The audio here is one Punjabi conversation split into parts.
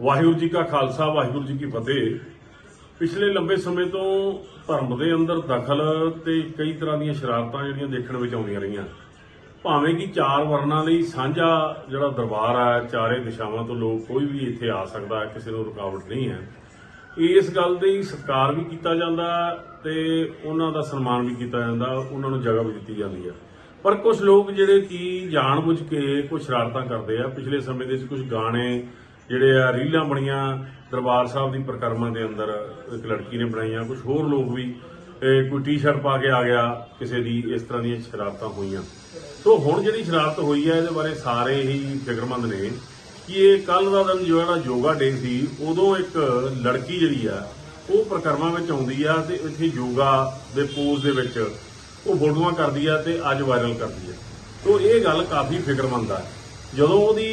ਵਾਹਿਗੁਰੂ ਜੀ ਕਾ ਖਾਲਸਾ, ਵਾਹਿਗੁਰੂ ਜੀ ਕੀ ਫਤਿਹ। ਪਿਛਲੇ ਲੰਬੇ ਸਮੇਂ ਤੋਂ ਧਰਮ ਦੇ ਅੰਦਰ ਦਖਲ ਤੇ ਕਈ ਤਰ੍ਹਾਂ ਦੀਆਂ ਸ਼ਰਾਰਤਾਂ ਜਿਹੜੀਆਂ ਦੇਖਣ ਵਿੱਚ ਆਉਂਦੀਆਂ ਰਹੀਆਂ। ਭਾਵੇਂ ਕਿ ਚਾਰ ਵਰਨਾਂ ਲਈ ਸਾਂਝਾ ਜਿਹੜਾ ਦਰਬਾਰ ਹੈ ਚਾਰੇ ਦਿਸ਼ਾਵਾਂ ਤੋਂ ਲੋਕ ਕੋਈ ਵੀ ਇੱਥੇ ਆ ਸਕਦਾ, ਕਿਸੇ ਨੂੰ ਰੁਕਾਵਟ ਨਹੀਂ ਹੈ। ਇਸ ਗੱਲ ਦੀ ਸਤਿਕਾਰ ਵੀ ਕੀਤਾ ਜਾਂਦਾ ਤੇ ਉਹਨਾਂ ਦਾ ਸਨਮਾਨ ਵੀ ਕੀਤਾ ਜਾਂਦਾ, ਉਹਨਾਂ ਨੂੰ ਜਗ੍ਹਾ ਵੀ ਦਿੱਤੀ ਜਾਂਦੀ ਹੈ ਪਰ ਕੁਝ ਲੋਕ ਜਿਹੜੇ ਕਿ ਜਾਣਬੁੱਝ ਕੇ ਕੁਝ ਸ਼ਰਾਰਤਾਂ ਕਰਦੇ ਆ, ਪਿਛਲੇ ਸਮੇਂ ਦੇ ਵਿੱਚ ਕੁਝ ਗਾਣੇ ਜਿਹੜੇ ਆ ਰੀਲਾਂ ਬਣੀਆਂ ਦਰਬਾਰ ਸਾਹਿਬ ਦੀ ਪ੍ਰਕਰਮਾਂ ਦੇ ਅੰਦਰ ਇੱਕ ਲੜਕੀ ਨੇ ਬਣਾਈਆਂ ਕੁਝ ਹੋਰ ਲੋਕ ਵੀ ਕੋਈ ਟੀ-ਸ਼ਰਟ ਪਾ ਕੇ ਆ ਗਿਆ, ਕਿਸੇ ਦੀ ਇਸ ਤਰ੍ਹਾਂ ਦੀਆਂ ਸ਼ਰਾਰਤਾਂ ਹੋਈਆਂ। ਸੋ ਹੁਣ ਜਿਹੜੀ ਸ਼ਰਾਰਤ ਹੋਈ ਹੈ, ਇਹਦੇ ਬਾਰੇ ਸਾਰੇ ਹੀ ਫਿਕਰਮੰਦ ਨੇ ਕਿ ਇਹ ਕੱਲ ਦਾ ਦਿਨ ਜਿਹੜਾ ਯੋਗਾ ਡੇ ਸੀ, ਉਦੋਂ ਇੱਕ ਲੜਕੀ ਜਿਹੜੀ ਆ, ਉਹ ਪ੍ਰਕਰਮਾਂ ਵਿੱਚ ਆਉਂਦੀ ਆ ਤੇ ਇੱਥੇ ਯੋਗਾ ਦੇ ਪੋਜ਼ ਦੇ ਵਿੱਚ ਉਹ ਫੋਟੋਆਂ ਕਰਦੀ ਆ ਤੇ ਅੱਜ ਵਾਇਰਲ ਕਰਦੀ ਆ। ਸੋ ਇਹ ਗੱਲ ਕਾਫੀ ਫਿਕਰਮੰਦ ਆ। ਜਦੋਂ ਉਹਦੀ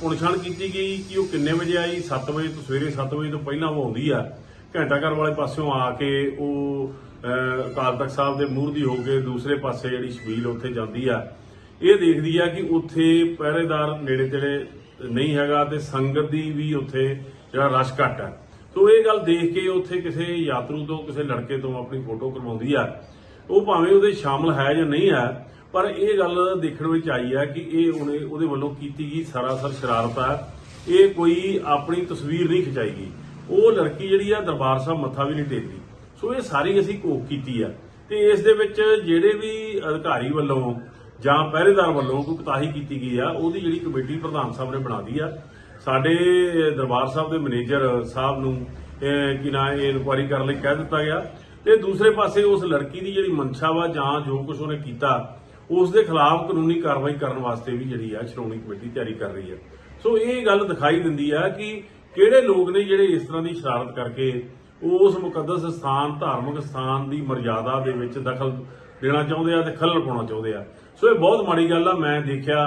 ਪੁਣਛਾਣ ਕੀਤੀ ਗਈ ਕਿ ਉਹ ਕਿੰਨੇ ਵਜੇ ਆਈ? 7 ਵਜੇ ਤੋਂ ਸਵੇਰੇ 7 ਵਜੇ ਤੋਂ ਪਹਿਲਾਂ ਉਹ ਆਉਂਦੀ ਆ। ਘੰਟਾ ਘਰ ਵਾਲੇ ਪਾਸਿਓਂ ਆ ਕੇ ਉਹ ਅਕਾਲ ਤਖਤ ਸਾਹਿਬ ਦੇ ਮੂਹਰਦੀ ਹੋ ਕੇ ਦੂਸਰੇ ਪਾਸੇ ਜਿਹੜੀ ਸ਼ਬੀਲ ਉੱਥੇ ਜਾਂਦੀ ਆ। ਇਹ ਦੇਖਦੀ ਆ ਕਿ ਉੱਥੇ ਪਹਿਰੇਦਾਰ ਨੇੜੇ ਤੇੜੇ ਨਹੀਂ ਹੈਗਾ ਤੇ ਸੰਗਤ ਦੀ ਵੀ ਉੱਥੇ ਜਿਹੜਾ ਰਸ਼ ਘੱਟ ਹੈ ਸੋ ਇਹ ਗੱਲ ਦੇਖ ਕੇ ਉੱਥੇ ਕਿਸੇ ਯਾਤਰੂ ਤੋਂ, ਕਿਸੇ ਲੜਕੇ ਤੋਂ ਆਪਣੀ ਫੋਟੋ ਕਰਵਾਉਂਦੀ ਆ। ਉਹ ਭਾਵੇਂ ਉਹਦੇ ਸ਼ਾਮਲ ਹੈ ਜਾਂ ਨਹੀਂ ਹੈ ਪਰ ਇਹ ਗੱਲ ਦੇਖਣ ਵਿੱਚ ਆਈ ਹੈ ਕਿ ਇਹ ਉਹਨੇ ਉਹਦੇ ਵੱਲੋਂ ਕੀਤੀ ਗਈ ਸਰਾਸਰ ਸ਼ਰਾਰਤ ਆ ਇਹ ਕੋਈ ਆਪਣੀ ਤਸਵੀਰ ਨਹੀਂ ਖਿਚਾਈ ਗਈ। ਉਹ ਲੜਕੀ ਜਿਹੜੀ ਆ, ਦਰਬਾਰ ਸਾਹਿਬ ਮੱਥਾ ਵੀ ਨਹੀਂ ਟੇਕਦੀ। ਸੋ ਇਹ ਸਾਰੀ ਅਸੀਂ ਕੋਕ ਕੀਤੀ ਆ। ਤੇ ਇਸ ਦੇ ਵਿੱਚ ਜਿਹੜੇ ਵੀ ਅਧਿਕਾਰੀ ਵੱਲੋਂ ਜਾਂ ਪਹਿਰੇਦਾਰ ਵੱਲੋਂ ਕੋਈ ਕੁਤਾਹੀ ਕੀਤੀ ਗਈ ਆ, ਉਹਦੀ ਜਿਹੜੀ ਕਮੇਟੀ ਪ੍ਰਧਾਨ ਸਾਹਿਬ ਨੇ ਬਣਾ ਦੀ ਆ। ਸਾਡੇ ਦਰਬਾਰ ਸਾਹਿਬ ਦੇ ਮੈਨੇਜਰ ਸਾਹਿਬ ਨੂੰ ਕਿ ਨਾ ਇਹ ਇਨਕੁਆਇਰੀ ਕਰਨ ਲਈ ਕਹਿ ਦਿੱਤਾ ਗਿਆ। ਤੇ ਦੂਸਰੇ ਪਾਸੇ ਉਸ ਲੜਕੀ ਦੀ ਜਿਹੜੀ ਮਨਸ਼ਾ ਵਾ ਜਾਂ ਜੋ ਕੁਝ ਉਹਨੇ ਕੀਤਾ ਉਸ ਦੇ ਖਿਲਾਫ ਕਾਨੂੰਨੀ ਕਾਰਵਾਈ ਕਰਨ ਵਾਸਤੇ ਵੀ ਜਿਹੜੀ ਆ ਸ਼੍ਰੋਮਣੀ ਕਮੇਟੀ ਤਿਆਰੀ ਕਰ ਰਹੀ ਹੈ ਸੋ ਇਹ ਗੱਲ ਦਿਖਾਈ ਦਿੰਦੀ ਆ ਕਿ ਕਿਹੜੇ ਲੋਕ ਨੇ ਜਿਹੜੇ ਇਸ ਤਰ੍ਹਾਂ ਦੀ ਸ਼ਰਾਰਤ ਕਰਕੇ ਉਸ ਮੁਕੱਦਸ ਸਥਾਨ, ਧਾਰਮਿਕ ਸਥਾਨ ਦੀ ਮਰਜ਼ਾਦਾ ਦੇ ਵਿੱਚ ਦਖਲ ਦੇਣਾ ਚਾਹੁੰਦੇ ਆ ਤੇ ਖੱਲਲ ਪਾਉਣਾ ਚਾਹੁੰਦੇ ਆ। ਸੋ ਇਹ ਬਹੁਤ ਮਾੜੀ ਗੱਲ ਆ। ਮੈਂ ਦੇਖਿਆ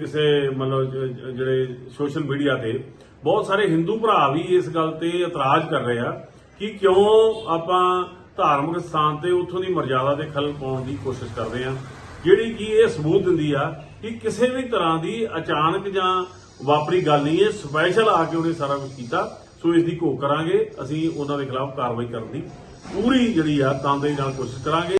ਕਿਸੇ ਮਤਲਬ ਜਿਹੜੇ ਸੋਸ਼ਲ ਮੀਡੀਆ ਤੇ ਬਹੁਤ ਸਾਰੇ ਹਿੰਦੂ ਭਰਾ ਵੀ ਇਸ ਗੱਲ ਤੇ ਇਤਰਾਜ਼ ਕਰ ਰਹੇ ਆ ਕਿ ਕਿਉਂ ਆਪਾਂ ਧਾਰਮਿਕ ਸਥਾਨ ਤੇ ਉੱਥੋਂ ਦੀ ਮਰਜ਼ਾਦਾ 'ਤੇ ਖੱਲਲ ਪਾਉਣ ਦੀ ਕੋਸ਼ਿਸ਼ ਕਰਦੇ ਆ। ਜਿਹੜੀ ਕਿ ਇਹ ਸਬੂਤ ਦਿੰਦੀ ਆ ਕਿ ਕਿਸੇ ਵੀ ਤਰ੍ਹਾਂ ਦੀ ਅਚਾਨਕ ਜਾਂ ਵਾਪਰੀ ਗੱਲ ਨਹੀਂ ਹੈ ਸਪੈਸ਼ਲ ਆ ਕੇ ਉਹਨੇ ਸਾਰਾ ਕੁਝ ਕੀਤਾ। ਸੋ ਇਸ ਦੀ ਘੋਖ ਕਰਾਂਗੇ, ਅਸੀਂ ਉਹਨਾਂ ਦੇ ਖਿਲਾਫ ਕਾਰਵਾਈ ਕਰਨ ਦੀ ਪੂਰੀ ਜਿਹੜੀ ਆ ਤੰਦੇ ਨਾਲ ਕੋਸ਼ਿਸ਼ ਕਰਾਂਗੇ।